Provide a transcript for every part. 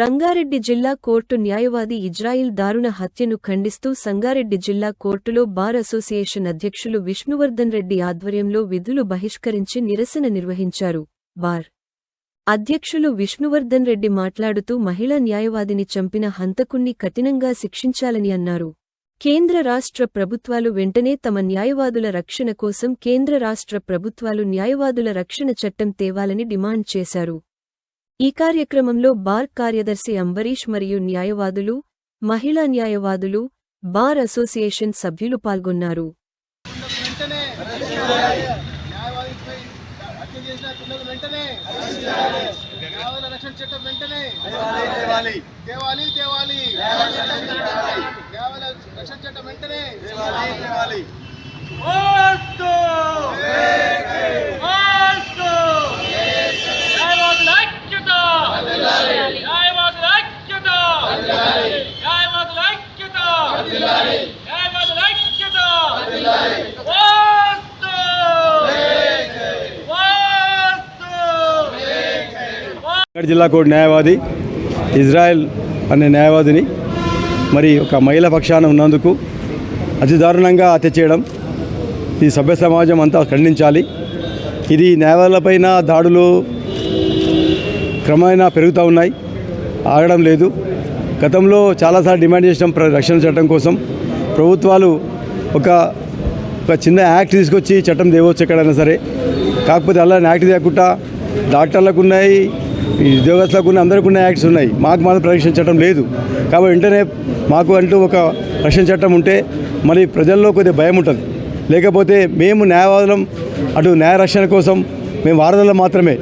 రంగారెడ్డి జిల్లా కోర్టు న్యాయవాది ఇజ్రాయిల్ దారుణ హత్యను ఖండిస్తూ సంగారెడ్డి జిల్లా కోర్టులో బార్ అసోసియేషన్ అధ్యక్షులు విష్ణువర్ధన్ రెడ్డి ఆధ్వర్యంలో విధులు బహిష్కరించి నిరసన నిర్వహించారు. బార్ అధ్యక్షులు విష్ణువర్ధన్ రెడ్డి మాట్లాడుతూ మహిళా న్యాయవాదిని చంపిన హంతకుణ్ణి కఠినంగా శిక్షించాలని అన్నారు. కేంద్ర రాష్ట్ర ప్రభుత్వాలు వెంటనే తమ న్యాయవాదుల రక్షణ కోసం కేంద్ర రాష్ట్ర ప్రభుత్వాలు న్యాయవాదుల రక్షణ చట్టం తేవాలని డిమాండ్ చేశారు. ఈ కార్యక్రమంలో బార్ కార్యదర్శి అంబరీష్ మరియు న్యాయవాదులు మహిళా న్యాయవాదులు బార్ అసోసియేషన్ సభ్యులు పాల్గొన్నారు. వెంటనే దుండగులు వెంటనే న్యాయవాదుల రక్షణ చట్టం వెంటనే తేవాలి తేవాలి తేవాలి న్యాయవాదుల రక్షణ చట్టం వెంటనే తేవాలి వస్తు వస్తు న్యాయవాదుల ఐక్యత న్యాయవాదుల ఐక్యత న్యాయవాదుల ఐక్యత న్యాయవాదుల ఐక్యత వస్తు వస్తు రంగారెడ్డి జిల్లా కోర్టు న్యాయవాది ఇజ్రాయెల్ అనే న్యాయవాదిని మరి ఒక మహిళ పక్షాన ఉన్నందుకు అతి దారుణంగా హత్య చేయడం ఈ సభ్య సమాజం అంతా ఖండించాలి. ఇది న్యాయవాదులపైన దాడులు క్రమేణా పెరుగుతూ ఉన్నాయి. ఆగడం లేదు. గతంలో చాలాసార్లు డిమాండ్ చేసినాం ప్ర- రక్షణ చట్టం కోసం. ప్రభుత్వాలు ఒక ఒక చిన్న యాక్ట్ తీసుకొచ్చి చట్టం తేవచ్చు ఎక్కడైనా సరే. కాకపోతే అలా యాక్ట్ తేకుండా డాక్టర్లకు ఉన్నాయి ఉద్యోగస్తులకు ఉన్న అందరికీ ఉన్న యాక్ట్స్ ఉన్నాయి. మాకు మాత్రం రక్షణ చట్టం లేదు. కాబట్టి వెంటనే మాకు అంటూ ఒక రక్షణ చట్టం ఉంటే మరి ప్రజల్లో కొద్దిగా భయం ఉంటుంది. లేకపోతే మేము న్యాయవాదులం అటు న్యాయ రక్షణ కోసం మేము వారధులు మాత్రమే.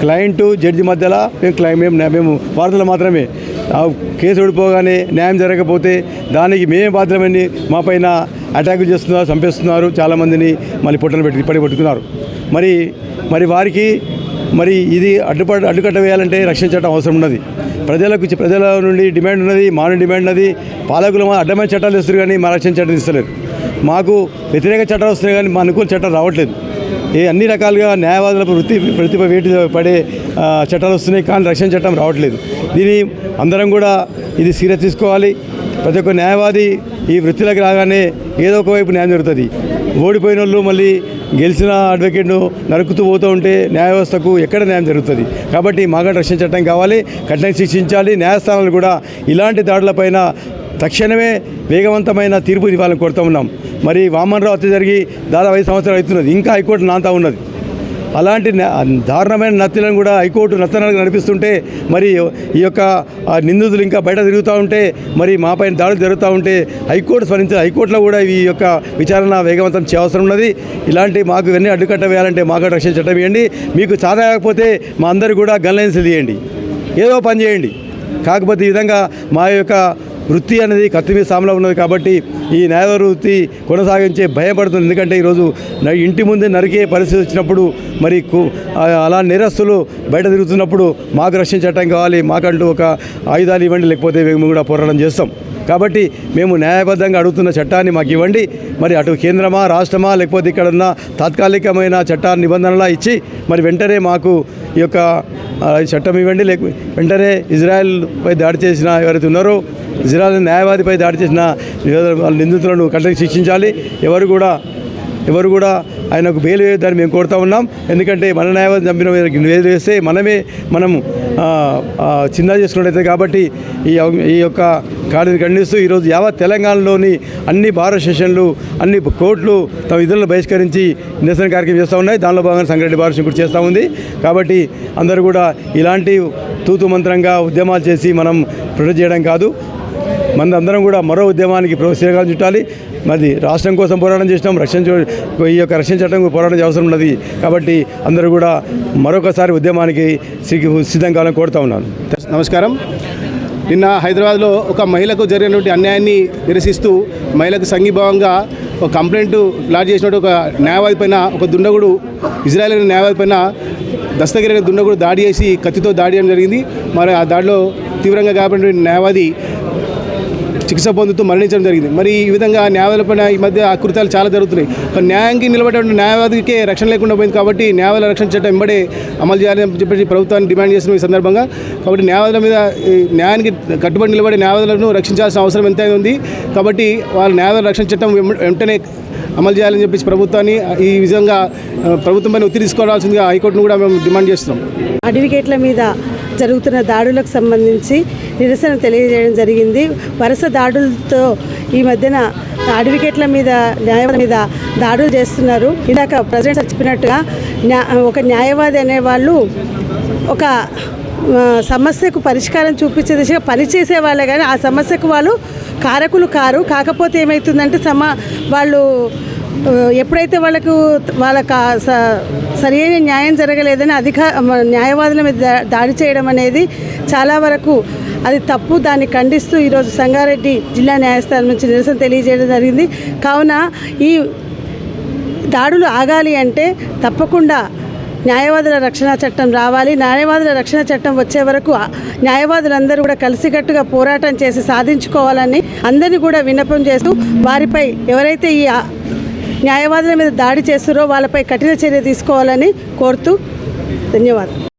క్లయింట్ జడ్జి మధ్యలో మేము క్లై మేము మేము వారధులు మాత్రమే. కేసు ఓడిపోగానే న్యాయం జరగకపోతే దానికి మేమే బాధ్యమని మా పైన అటాకులు చేస్తున్నారు చంపేస్తున్నారు చాలామందిని మళ్ళీ పొట్టలు పెట్టి ఇప్పటికి పట్టుకున్నారు. మరి మరి వారికి మరి ఇది అడ్డుపడ అడ్డుకట్ట వేయాలంటే రక్షణ అవసరం ఉన్నది. ప్రజలకు ప్రజల నుండి డిమాండ్ ఉన్నది మాను డిమాండ్ ఉన్నది. పాలకులు మా అడ్డమైన చట్టాలు ఇస్తారు కానీ మా రక్షణ చట్టం ఇస్తలేరు మాకు వ్యతిరేక చట్టాలు వస్తున్నాయి కానీ మా అనుకూల చట్టం రావట్లేదు. ఏ అన్ని రకాలుగా న్యాయవాదుల వృత్తి ప్రతిభ వేటి పడే చట్టాలు వస్తున్నాయి కానీ రక్షణ చట్టం రావట్లేదు. దీన్ని అందరం కూడా ఇది సీరియస్ తీసుకోవాలి. ప్రతి ఒక్క న్యాయవాది ఈ వృత్తిలోకి రాగానే ఏదో ఒక వైపు న్యాయం జరుగుతుంది. ఓడిపోయిన వాళ్ళు మళ్ళీ గెలిచిన అడ్వకేట్ను నరుకుతూ పోతూ ఉంటే న్యాయ వ్యవస్థకు ఎక్కడ న్యాయం జరుగుతుంది? కాబట్టి మాగా రక్షణ చట్టం కావాలి కఠినంగా శిక్షించాలి న్యాయస్థానాలు కూడా ఇలాంటి దాడులపైన తక్షణమే వేగవంతమైన తీర్పు ఇవ్వాలని కోరుతూ ఉన్నాం. మరి వామన్రావు హత్య జరిగి దాదాపు ఐదు సంవత్సరాలు అవుతున్నది. ఇంకా హైకోర్టు నాంతా ఉన్నది. అలాంటి దారుణమైన నత్తులను కూడా హైకోర్టు నత్తనాలకు నడిపిస్తుంటే మరి ఈ యొక్క నిందితులు ఇంకా బయట తిరుగుతూ ఉంటే మరి మా పైన దాడులు జరుగుతూ ఉంటే హైకోర్టు స్మరించిన హైకోర్టులో కూడా ఈ యొక్క విచారణ వేగవంతం చేయవసరం ఉన్నది. ఇలాంటి మాకు ఇవన్నీ అడ్డుకట్ట వేయాలంటే మాకు రక్షణ చట్టం వేయండి మీకు సాధాయకపోతే మా అందరు కూడా గన్లైన్స్ తీయండి. ఏదో పని చేయండి. కాకపోతే ఈ విధంగా మా యొక్క వృత్తి అనేది కత్తి మీద సామలో ఉన్నది కాబట్టి ఈ న్యాయ వృత్తి కొనసాగించే భయపడుతుంది ఎందుకంటే ఈరోజు ఇంటి ముందే నరికే పరిస్థితి వచ్చినప్పుడు మరి కు- అలా నేరస్తులు బయట తిరుగుతున్నప్పుడు మాకు రక్షణ చట్టం కావాలి మాకంటూ ఒక ఆయుధాలు ఇవ్వండి లేకపోతే మేము కూడా పోరాటం చేస్తాం. కాబట్టి మేము న్యాయబద్ధంగా అడుగుతున్న చట్టాన్ని మాకు ఇవ్వండి. మరి అటు కేంద్రమా రాష్ట్రమా లేకపోతే ఇక్కడ ఉన్న తాత్కాలికమైన చట్ట నిబంధనలా ఇచ్చి మరి వెంటనే మాకు ఈ యొక్క చట్టం ఇవ్వండి. లేక వెంటనే ఇజ్రాయెల్పై దాడి చేసిన ఎవరైతే ఉన్నారో ఇజ్రాయెల్ న్యాయవాదిపై దాడి చేసిన నిందితులను కఠినంగా శిక్షించాలి. ఎవరు కూడా ఎవరు కూడా ఆయనకు బెయిల్ వేయొద్దని మేము కోరుతా ఉన్నాం. ఎందుకంటే మన న్యాయవాదం చంపిన బెయిల్ వేస్తే మనమే మనం ఆ, ఆ, చిన్న చేసుకున్నట్టయితే కాబట్టి ఈ ఈ యొక్క కార్యని ఖండిస్తూ ఈరోజు యావత్ తెలంగాణలోని అన్ని భారత సెషన్లు అన్ని కోర్టులు తమ విధులను బహిష్కరించి నిరసన కార్యక్రమం చేస్తూ ఉన్నాయి. దానిలో భాగంగా సంగారెడ్డి భారత కూడా చేస్తూ ఉంది. కాబట్టి అందరూ కూడా ఇలాంటి తూతు మంత్రంగా ఉద్యమాలు చేసి మనం ప్రొటెక్ట్ చేయడం కాదు. మన అందరం కూడా మరో ఉద్యమానికి ప్రోత్సాహం చుట్టాలి. మరి రాష్ట్రం కోసం పోరాటం చేసినాం రక్షణ ఈ యొక్క రక్షణ చట్టం పోరాటం అవసరం ఉన్నది. కాబట్టి అందరూ కూడా మరొకసారి ఉద్యమానికి సిద్ధం కావాలని కోరుతా ఉన్నాను. నమస్కారం. నిన్న హైదరాబాద్లో ఒక మహిళకు జరిగినటువంటి అన్యాయాన్ని నిరసిస్తూ మహిళకు సంఘీభావంగా ఒక కంప్లైంట్ లాడ్జ్ చేసినట్టు ఒక న్యాయవాది పైన ఒక దుండగుడు ఇజ్రాయెల్ అనే న్యాయవాది పైన దస్తగిరి అనే దుండగుడు దాడి చేసి కత్తితో దాడి చేయడం జరిగింది. మరి ఆ దాడిలో తీవ్రంగా కాబట్టి న్యాయవాది చికిత్స పొందుతూ మరణించడం జరిగింది. మరి ఈ విధంగా న్యాయవాదులపైన ఈ మధ్య అకృత్యాలు చాలా జరుగుతున్నాయి. న్యాయానికి నిలబడేటువంటి న్యాయవాదికే రక్షణ లేకుండా పోయింది కాబట్టి న్యాయవాదుల రక్షణ చట్టం వెంబడే అమలు చేయాలని చెప్పేసి ప్రభుత్వాన్ని డిమాండ్ చేస్తున్న ఈ సందర్భంగా. కాబట్టి న్యాయవాదుల మీద న్యాయానికి కట్టుబడి నిలబడే న్యాయవాదులను రక్షించాల్సిన అవసరం ఎంతైనా ఉంది. కాబట్టి వాళ్ళ న్యాయవాదుల రక్షణ చట్టం వెంటనే అమలు చేయాలని చెప్పేసి ప్రభుత్వాన్ని ఈ విధంగా ఆ, ప్రభుత్వం పైన ఒత్తిడి తీసుకోవాల్సిందిగా హైకోర్టును కూడా మేము డిమాండ్ చేస్తున్నాం. అడ్వకేట్ల మీద జరుగుతున్న దాడులకు సంబంధించి నిరసన తెలియజేయడం జరిగింది. వరుస దాడులతో ఈ మధ్యన అడ్వకేట్ల మీద న్యాయవాది మీద దాడులు చేస్తున్నారు. ఇందాక ప్రెసిడెంట్ చెప్పినట్టుగా ఒక న్యాయవాది అనేవాళ్ళు ఒక సమస్యకు పరిష్కారం చూపించే దిశగా పనిచేసే వాళ్ళే కానీ ఆ సమస్యకు వాళ్ళు కారకులు కారు. కాకపోతే ఏమవుతుందంటే సమా వాళ్ళు ఎప్పుడైతే వాళ్ళకు వాళ్ళ కా- స- సరైన న్యాయం జరగలేదని అధిక న్యాయవాదుల మీద దా- దాడి చేయడం అనేది చాలా వరకు అది తప్పు. దాన్ని ఖండిస్తూ ఈరోజు సంగారెడ్డి జిల్లా న్యాయస్థానం నుంచి నిరసన తెలియజేయడం జరిగింది. కావున ఈ దాడులు ఆగాలి అంటే తప్పకుండా న్యాయవాదుల రక్షణ చట్టం రావాలి. న్యాయవాదుల రక్షణ చట్టం వచ్చే వరకు న్యాయవాదులందరూ కూడా కలిసికట్టుగా పోరాటం చేసి సాధించుకోవాలని అందరినీ కూడా విన్నపం చేస్తూ వారిపై ఎవరైతే ఈ న్యాయవాదుల మీద దాడి చేస్తారో వాళ్ళపై కఠిన చర్య తీసుకోవాలని కోరుతూ ధన్యవాదాలు.